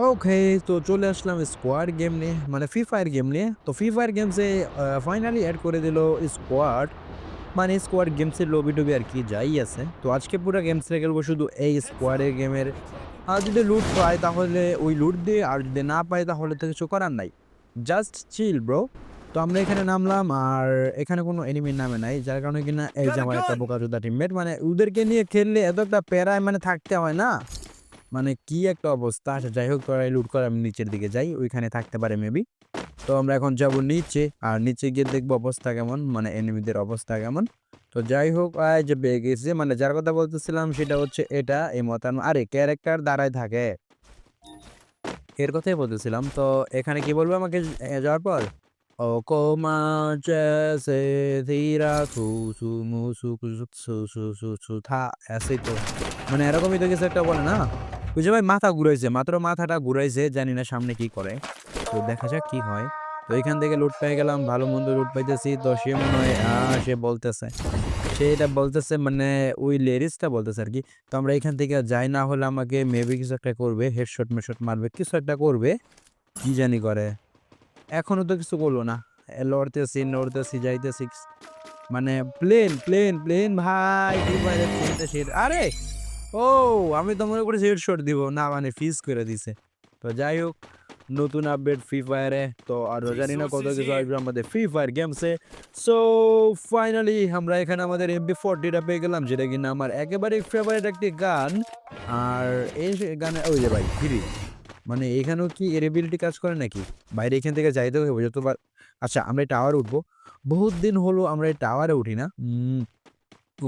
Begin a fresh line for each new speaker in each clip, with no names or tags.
ওকে তো চলে আসলাম squad game নিয়ে মানে ফ্রি ফায়ার গেম নিয়ে। তো ফ্রি ফায়ার গেমসে ফাইনালি অ্যাড করে দিল স্কোয়াড মানে স্কোয়াড গেমসের লবি টবি আর কি যাই আছে। তো আজকে পুরো গেমসে খেলব শুধু এই স্কোয়াডের গেমের আর যদি লুট পাই তাহলে ওই লুট দিয়ে আর যদি না পাই তাহলে তো কিছু করার নাই। জাস্ট চিল ব্রো তো আমরা এখানে নামলাম আর এখানে কোনো এনিমির নামে নাই যার কারণে কিনা এই যে আমার একটা বোকাচোদা টিমমেট মানে ওদেরকে নিয়ে খেললে এত একটা প্যারায় মানে থাকতে হয় না। মানে কি একটা অবস্থা? আচ্ছা যাই হোক, তোরা লুট করে, আমি নিচের দিকে যাই, ওইখানে থাকতে পারে মেবি তো আমরা এখন যাব নিচে, আর নিচে গিয়ে দেখব অবস্থা কেমন মানে এনিমিদের অবস্থা কেমন। তো যাই হোক, আয় যে পেয়ে গেছে মানে যার কথা বলতেছিলাম সেটা হচ্ছে এটা, এই মতান, আরে ক্যারেক্টার দাঁড়ায় থাকে। এর কথাই বলতেছিলাম, তো এখানে কি বলব আমাকে যাওয়ার পর? ও কোমা ধীরা থা, এসেই তো। মানে এরকমই তো কিছু একটা বলে না? বুঝে ভাই মাথা ঘুরাইছে মাত্র মাথাটা ঘুরাইছে জানি না সামনে কি করে। তো দেখা যাক কি হয়। তো এখান থেকে লুট পেয়ে গেলাম ভালো মন্দ লুট পাইতেছি। তো সে মনে হয় আহ, সে বলতেছে। সে এটা বলতেছে মানে ওই লেরিসটা বলতেছে আর কি। তো আমরা এখান থেকে যাই না হলে আমাকে মেবি কিছু একটা করবে হেডশট মেশট মারবে কিছু একটা করবে কি জানি করে। এখনও তো কিছু করল না। লড়তেছি নড়তেছি যাইতেছি। মানে প্লেন প্লেন প্লেন ভাই। আরে! ও আমি তো মনে করেছি হেডশট দিব। না মানে ফিস করে দিছে। তো যাই হোক নতুন আপডেট ফ্রি ফায়ারে তো আর জানি না কত কিছু আসবে আমাদের ফ্রি ফায়ার গেমসে সো ফাইনালি আমরা এখানে আমাদের এমবি ফোরটিটা পেয়ে গেলাম যেটা কিনা আমার একেবারে ফেভারিট একটি গান। আর এই গানে ওই যে ভাই ফ্রি মানে এখানেও কি এর এবিলিটি কাজ করে নাকি? বাইরে এখান থেকে যাইতে হবে যতবার আচ্ছা আমরা এই টাওয়ার উঠবো। বহুত দিন হলো আমরা এই টাওয়ারে উঠি না।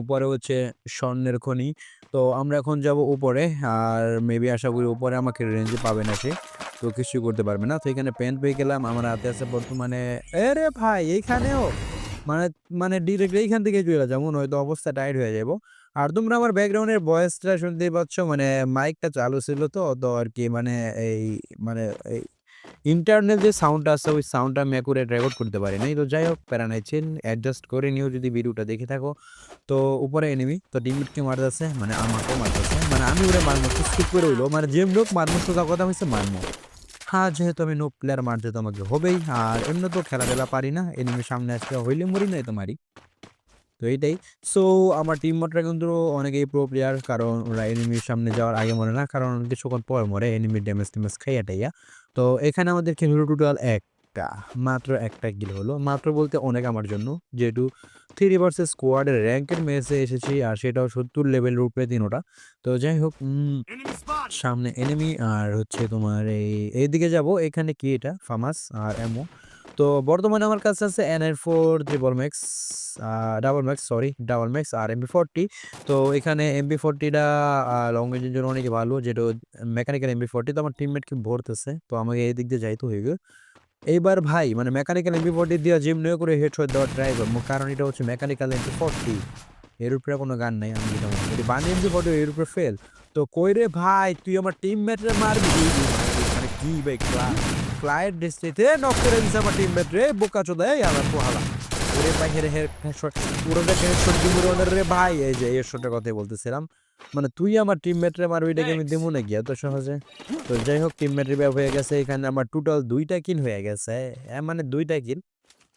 উপরে হচ্ছে স্বর্ণের খনি। তো আমরা এখন যাব উপরে, আর মেবি আশা করি উপরে আমাকে রেঞ্জে পাবে না সে, তো কিছু করতে পারবে না। তো এখানে প্যান্ট পেয়ে গেলাম, আমার হাতে আছে বর্তমানে এরে ভাই, এইখানেও? মানে মানে ডিরেক্ট এইখান থেকে চলে যেমন হয়তো অবস্থা টাইট হয়ে যাব। আর তোমরা আমার ব্যাকগ্রাউন্ডের ভয়েসটা শুনতেই পাচ্ছ মানে মাইকটা চালু ছিল তো তো আর কি মানে এই মানে এই ইন্টারনেট যে সাউন্ডটা আছে, ওই সাউন্ডটা আমি অ্যাকুরেট রেকর্ড করতে পারি নাই। তো যাই হোক প্যারা অ্যাডজাস্ট করে নিও যদি ভিডিওটা দেখে থাকো। তো উপরে এনিমি তো টিমমেটকে মারতেছে মানে আমাকেও মারতেছে। মানে আমি ওরে মারমো স্কিপ করে হইল মানে যে লোক মারমো তো তার কথা হচ্ছে মারমো। হ্যাঁ যেহেতু আমি নো প্লেয়ার মারতে তো আমাকে হবেই। আর এমনি তো খেলাধুলা পারি না। এনিমির সামনে আসলে হইলে মরি নাই তো মারি। তো এইটাই সো আমার টিম মেটরা কিন্তু অনেকেই প্রো প্লেয়ার কারণ ওরা এনিমির সামনে যাওয়ার আগে মরে না কারণ কিছুক্ষণ পর মরে এনিমির ড্যামেজ টেমেজ খাইয়া টাইয়া। তো এখানে আমাদের হলো টোটাল একটা মাত্র একটা কিল হলো। মাত্র বলতে অনেক আমার জন্য। যেহেতু থ্রি ভার্সেস স্কোয়াডের র্যাঙ্কের ম্যাচে এসেছি আর সেটাও সত্তর লেভেল রূপে তিনোটা। তো যাই হোক সামনে এনিমি আর হচ্ছে তোমার এই এইদিকে যাব। এখানে কি এটা? ফামাস আর এমো তো বর্তমানে আমার কাছে আছে এন এর four triple max double max sorry double max আর এমবি ফোরটি তো এখানে এমবি ফোরটিটা লং রেঞ্জের জন্য অনেক ভালো, যেটা মেকানিক্যাল এমবি ফোরটি তো আমার টিমমেটকে ভরতেছে, তো আমাকে এই দিক দিয়ে যাইতে হয়ে গেল এইবার ভাই মানে মেকানিক্যাল এমবি ফোরটি দিয়ে জিম নিয়ে করে হেড শট দেওয়ার ট্রাই করব, কারণ এটা হচ্ছে মেকানিক্যাল এমবি ফোরটি এর উপরে কোনো গান নাই, আমি যেটা মনে করি বান এমবি ফোরটি এর উপরে ফেল তো কই রে ভাই, তুই আমার টিমমেটরে মারবি? কি ভাই ক্লায়েন্ট ডিস্ট্রিতে নক করে দিছে আমার টিমমেট রে, বোকা চোদা এই আমার পোহালা। ওরে ভাই, হেরে, হের শট পুরোটা হেড শট দিব রে ভাই। এই যে এই শটের কথাই বলতেছিলাম। মানে তুই আমার টিমমেটরে মারবি এটাকে আমি দেবো নাকি এত সহজে? তো যাই হোক টিমমেটের ব্যাপ হয়ে গেছে। এখানে আমার টোটাল দুইটা কিন হয়ে গেছে। মানে দুইটা কিল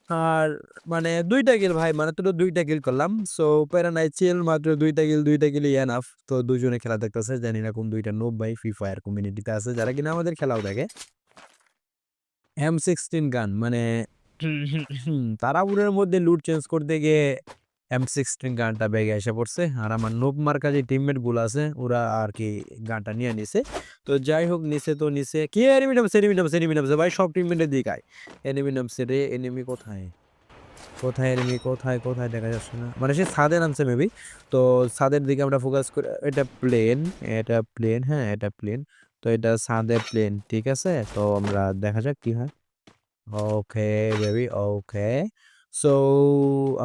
আর মানে দুইটা গিল ভাই মানে তো দুইটা গিল করলাম। সো প্যারা নাই চিল মাত্র দুইটা গিল দুইটা কিল এনাফ তো দুজনে খেলা দেখতেছে জানি না কোন দুইটা নোব ভাই ফ্রি ফায়ার কমিউনিটিতে আছে যারা কিনা আমাদের খেলাও দেখে। এম সিক্সটিন গান মানে তারাপুরের মধ্যে লুট চেঞ্জ করতে গিয়ে এম সিক্সটিন গানটা ব্যাগে এসে পড়ছে। আর আমার নোব মার্কা যে টিমমেটগুলো আছে, ওরা আর কি গানটা নিয়ে নিছে। তো যাই হোক নিচে তো নিচে কি এনিমি নামছে এনিমি নামছে এনিমি নামছে ভাই, সব টিমমেটের দিকায় এনিমি নামছে রে এনিমি কোথায়? কোথায় এনিমি কোথায় কোথায় দেখা যাচ্ছে না। মানে সে ছাদে নামছে মেবি তো ছাদের দিকে আমরা ফোকাস করে, এটা প্লেন এটা প্লেন হ্যাঁ এটা প্লেন তো এটা ছাদে প্লেন ঠিক আছে? তো আমরা দেখা যাক কি হয়। ওকে বেবি ওকে সো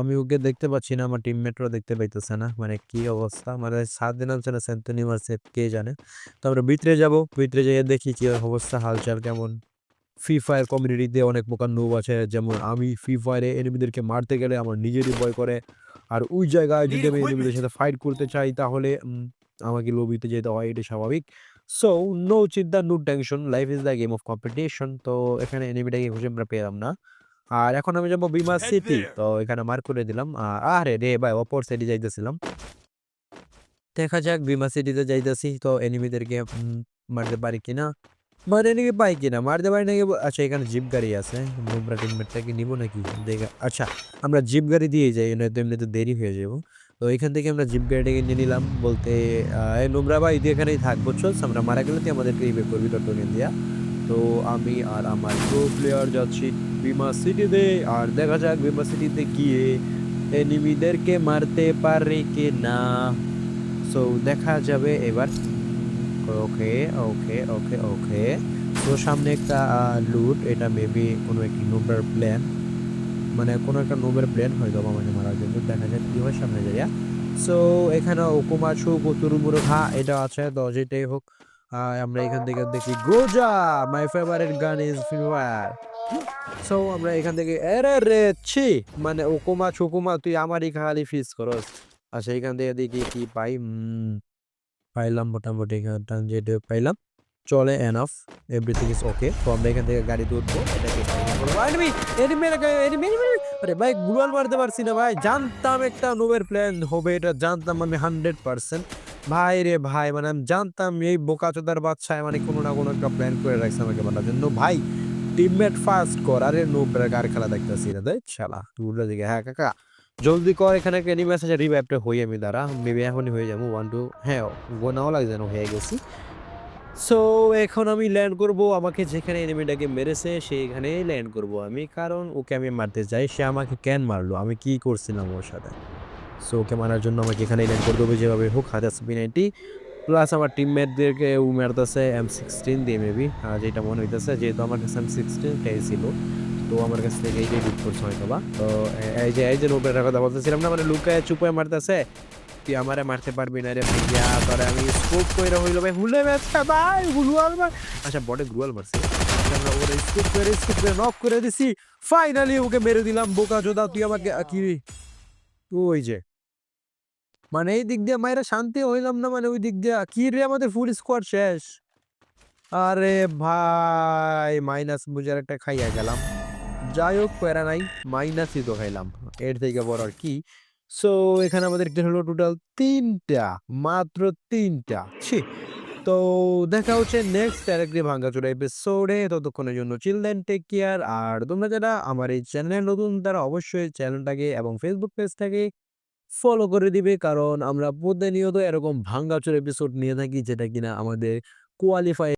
আমি ওকে দেখতে পাচ্ছি না আমার টিমমেটরা দেখতে পাইতেছে না। মানে কি অবস্থা? মানে ছাদে নামছে না সেন্টনি মারছে কে জানে? তো আমরা ভিতরে যাব। ভিতরে যেয়ে দেখি কি অবস্থা হালচাল কেমন? ফ্রি ফায়ার কমিউনিটিতে অনেক প্রকার নোব আছে। যেমন আমি ফ্রি ফায়ারে এনিমিদেরকে মারতে গেলে আমার নিজেরই ভয় করে। আর ওই জায়গায় যদি আমি এনিমিদের সাথে ফাইট করতে চাই তাহলে আমাকে লবিতে যেতে হয় এটা স্বাভাবিক। সো নো চিন্তা no tension life is the game of competition তো এখানে এনিমিটাকে খুঁজে আমরা পেলাম না। আর এখন আমি যাব বিমা সিটি। তো এখানে মার্ক করে দিলাম। আরে রে ভাই অপর সাইডে যাইতেছিলাম। দেখা যাক বিমা সিটিতে যাইতেছি। তো এনিমিদেরকে মারতে পারি কিনা? মারে নাকি পাই কিনা? মারতে পারি নাকি? আচ্ছা এখানে জিপ গাড়ি আছে। নোবরা টিমমেটটাকে নিব নাকি? দেখা আচ্ছা আমরা জিপ গাড়ি দিয়ে যাই নয়তো এমনিতে দেরি হয়ে যাব। তো এখান থেকে আমরা জিপ গাড়িটাকে নিয়ে নিলাম। বলতে এই নোবরা ভাই তুই এখানেই থাকব চল আমরা মারা গেলে তুই আমাদেরকে রিবে করবি টোকেন দিয়া। তো আমি আর আমার প্রো প্লেয়ার যাচ্ছি। বিমা সিটিতে, আর দেখা যাক বিমা সিটিতে গিয়ে এনিমিদেরকে মারতে পারে কি না। সো দেখা যাবে এবার। ওকে ওকে ওকে ওকে তো সামনে একটা লুট এটা মেবি কোনো একটি নোবের প্ল্যান মানে কোনো একটা নোবের প্ল্যান হয়তো আমাকে মারার জন্য। দেখা যাক কি হয় সামনে যাইয়া। সো এখানে ওকুমাছু কতুরুমুরু খা এটা আছে, তো যেটাই হোক আমরা এখান থেকে দেখি। গোজা মাই ফেভারিট গান ইজ ফ্রি ফায়ার সো আমরা এখান থেকে এরে রে ছি। মানে ওকুমা ছুকুমা তুই আমারই খালি ফিস করস আচ্ছা এখান থেকে দেখি কি পাই। পাইলাম মোটামুটি এখানটা যেটা পাইলাম। চলে এনাফ এভরিথিং ইজ ওকে তো আমরা এখান থেকে গাড়িতে উঠবো। আরে ভাই গুলাল মারতে পারছি না ভাই। জানতাম একটা নোবের প্ল্যান হবে, এটা জানতাম আমি হান্ড্রেড পার্সেন্ট ভাই রে ভাই মানে আমি জানতাম এই বোকাচোদার বাচ্চায় মানে কোনো না কোনো একটা প্ল্যান করে রাখছে আমাকে মারার জন্য। ভাই টিমমেট ফার্স্ট কর। আরে নোবের কার খেলা দেখতেছি না দেখ শালা তুলে দিকে। হ্যাঁ কাকা, জলদি কর, এখানে একটা এনিমি আছে রিভাইভটা হই আমি দাঁড়া। মেবি এখনই হয়ে যাব। ওয়ান টু হ্যাঁ গোনাও লাগছে না হয়ে গেছি। সো এখন আমি ল্যান্ড করব। আমাকে যেখানে এনিমিটাকে মেরেছে, সেইখানেই ল্যান্ড করব আমি। কারণ ওকে আমি মারতে চাই সে আমাকে কেন মারলো? আমি কি করছিলাম ওর সাথে? সো ওকে মারার জন্য আমাকে এখানে ল্যান্ড করতে হবে, যেভাবে হোক, হাতে বি নাইনটি প্লাস আমার টিমমেটদেরকে ও মারতেছে এম সিক্সটিন দিয়ে মেবি যেটা মনে হইতেছে যেহেতু আমার কাছে এম সিক্সটিনটাই ছিল, তো আমার কাছ থেকে এইটাই লুট করছে হয়তো বা তো, এই যে এই যে লোকের কথা বলতেছিলাম না মানে লুকায় চুপায় মারতেছে তুই আমারে মারতে পারবি না রে ভাইয়া? তোরে আমি স্কোপ কইরা হইল ভাই, হুলে ব্যবসা ভাই গুলুয়াল মার আচ্ছা বটে গ্রুয়াল মারছে আমরা ওরে স্কোপ করে স্কোপ করে নক করে দিছি। ফাইনালি ওকে মেরে দিলাম, বোকা জোদা, তুই আমাকে কি ওই যে। মানে এই দিক দিয়ে মায়েরা শান্তি হইলাম না মানে ওই দিক দিয়ে কি রে আমাদের ফুল স্কোয়াড শেষ? আরে ভাই মাইনাস বুঝার একটা খাইয়া গেলাম। যাই হোক প্যারা নাই মাইনাসই তো খাইলাম। এর থেকে বড় আর কি। সো এখানে আমাদের একটা হলো টোটাল তিনটা, মাত্র তিনটা। ছি। তো দেখা হচ্ছে নেক্সট আরেকটি ভাঙ্গাচোরা এপিসোডে ততক্ষণের জন্য চিলড্রেন টেক কেয়ার আর তোমরা যারা আমার এই চ্যানেলে নতুন, তারা অবশ্যই চ্যানেলটাকে এবং ফেসবুক পেজটাকে ফলো করে দিবে। কারণ আমরা প্রতিনিয়ত এরকম ভাঙ্গাচোর এপিসোড নিয়ে থাকি, যেটা কিনা আমাদের কোয়ালিফাই